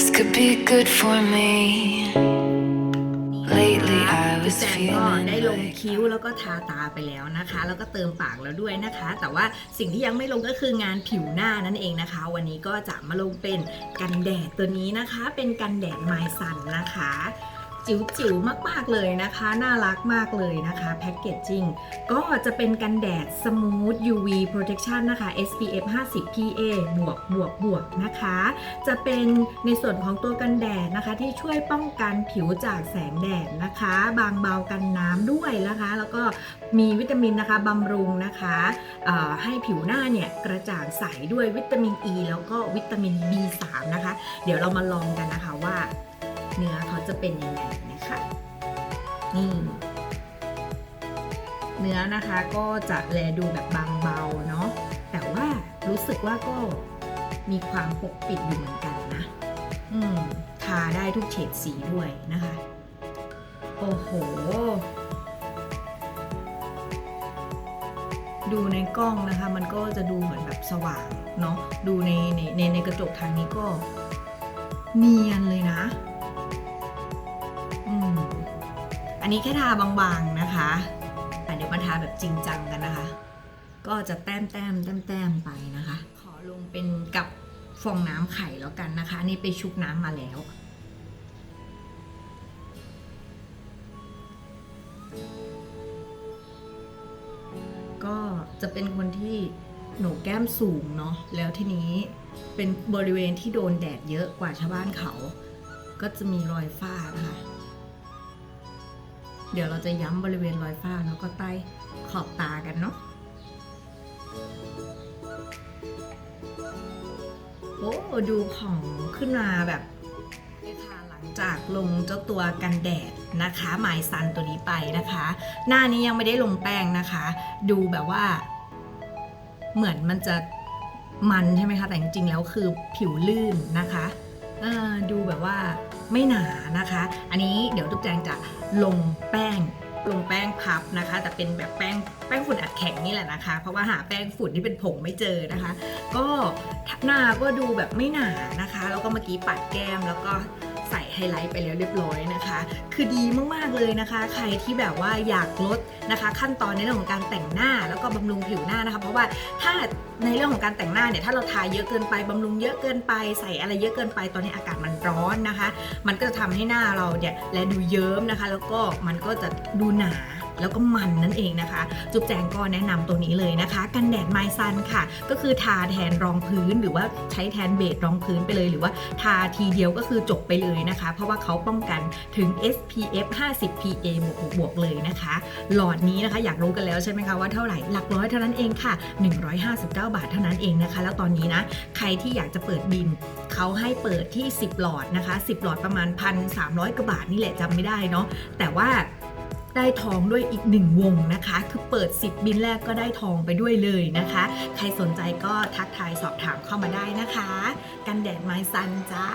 This could be good for me. Lately, I พี่ was แจงก็ได้ feeling ลง like คิ้วแล้วก็ทาตาไปแล้วนะคะ แล้วก็เติมปากแล้วด้วยนะคะ แต่ว่าสิ่งที่ยังไม่ลงก็คืองานผิวหน้านั่นเองนะคะ วันนี้ก็จะมาลงเป็นกันแดดตัวนี้นะคะ เป็นกันแดดไมซันนะคะ จิ๋วๆ มากๆเลยนะคะ น่ารักมากเลยนะคะแพ็กเกจจิ้งก็จะเป็นกันแดด Smooth UV Protection นะคะ SPF 50 PA บวกบวกบวกนะคะ จะเป็นในส่วนของตัวกันแดดนะคะ ที่ช่วยป้องกันผิวจากแสงแดดนะคะ บางเบากันน้ำด้วยนะคะ แล้วก็มีวิตามินนะคะบำรุงนะคะให้ผิวหน้าเนี่ยกระจ่างใสด้วยวิตามิน E แล้วก็วิตามิน B3 นะคะ เดี๋ยวเรามาลองกันนะคะว่า เนื้อเขาจะเป็นยังไงนะคะนี่เนื้อนะคะก็จะแลดูแบบบางเบาเนาะแต่ว่ารู้สึกว่าก็มีความปกปิดอยู่เหมือนกันนะ อืมทาได้ทุกเฉดสีด้วยนะคะ โอ้โห ดูในกล้องนะคะ มันก็จะดูเหมือนแบบสว่างเนาะดูในในในในกระจกทางนี้ก็เนียนเลยนะ อันนี้แค่ทาบางๆนะคะแต่เดี๋ยวมาทาแบบจริงจังกันนะคะ ก็จะแต้มแต้มแต้มแต้มไปนะคะ ขอลงเป็นกับฟองน้ำไข่แล้วกันนะคะ อันนี่ไปชุบน้ำมาแล้วก็จะเป็นคนที่หนกแก้มสูงเนาะแล้วทีนี้เป็นบริเวณที่โดนแดดเยอะกว่าชาวบ้านเขา ก็จะมีรอยฝ้านะคะ เดี๋ยวเราจะย้ำบริเวณรอยฝ้าแล้วก็ใต้ขอบตากันเนาะโอ้ดูผ่องขึ้นมาแบบค่ะหลังจากลงเจ้าตัวกันแดดนะคะหมายซันตัวนี้ไปนะคะ หน้านี้ยังไม่ได้ลงแป้งนะคะ ดูแบบว่า เหมือนมันจะมันใช่ไหมคะแต่จริงๆแล้วคือผิวลื่นนะคะดูแบบว่า ไม่หนานะคะ อันนี้เดี๋ยวทุกแจงจะลงแป้งลงแป้งพับนะคะ แต่เป็นแบบแป้งแป้งฝุ่นอัดแข็งนี่แหละนะคะ เพราะว่าหาแป้งฝุ่นที่เป็นผงไม่เจอนะคะ ก็หน้าก็ดูแบบไม่หนานะคะ แล้วก็เมื่อกี้ปัดแก้มแล้วก็ ใส่ไฮไลท์ไปแล้วเรียบร้อยนะคะ คือดีมากๆเลยนะคะ ใครที่แบบว่าอยากลดนะคะ ขั้นตอนในเรื่องของการแต่งหน้าแล้วก็บำรุงผิวหน้านะคะ เพราะว่าถ้าในเรื่องของการแต่งหน้าเนี่ยถ้าเราทาเยอะเกินไปบำรุงเยอะเกินไปใส่อะไรเยอะเกินไปตอนนี้อากาศมันร้อนนะคะ มันก็จะทำให้หน้าเราเนี่ยแลดูเยิ้มนะคะ แล้วก็มันก็จะดูหนา แล้วก็มันนั่นเองนะคะ จุ๊บแจงก็แนะนำตัวนี้เลยนะคะ กันแดดไมซันค่ะ ก็คือทาแทนรองพื้นหรือว่าใช้แทนเบสรองพื้นไปเลย หรือว่าทาทีเดียวก็คือจบไปเลยนะคะ เพราะว่าเขาป้องกันถึง SPF 50 PA บวกบวกเลยนะคะ หลอดนี้นะคะอยากรู้กันแล้วใช่ไหมคะว่าเท่าไหร่หลักร้อยเท่านั้นเองค่ะ 159 บาทเท่านั้นเองนะคะ แล้วตอนนี้นะใครที่อยากจะเปิดบินเขาให้เปิดที่ 10 หลอดนะคะ 10 หลอดประมาณ 1,300กว่าบาทนี่แหละจำไม่ได้เนาะแต่ว่า ได้ทองด้วยอีกหนึ่งวงนะคะ คือเปิด 10 บินแรกก็ได้ทองไปด้วยเลยนะคะ ใครสนใจก็ทักทายสอบถามเข้ามาได้นะคะ กันแดดไม้ซันจ้า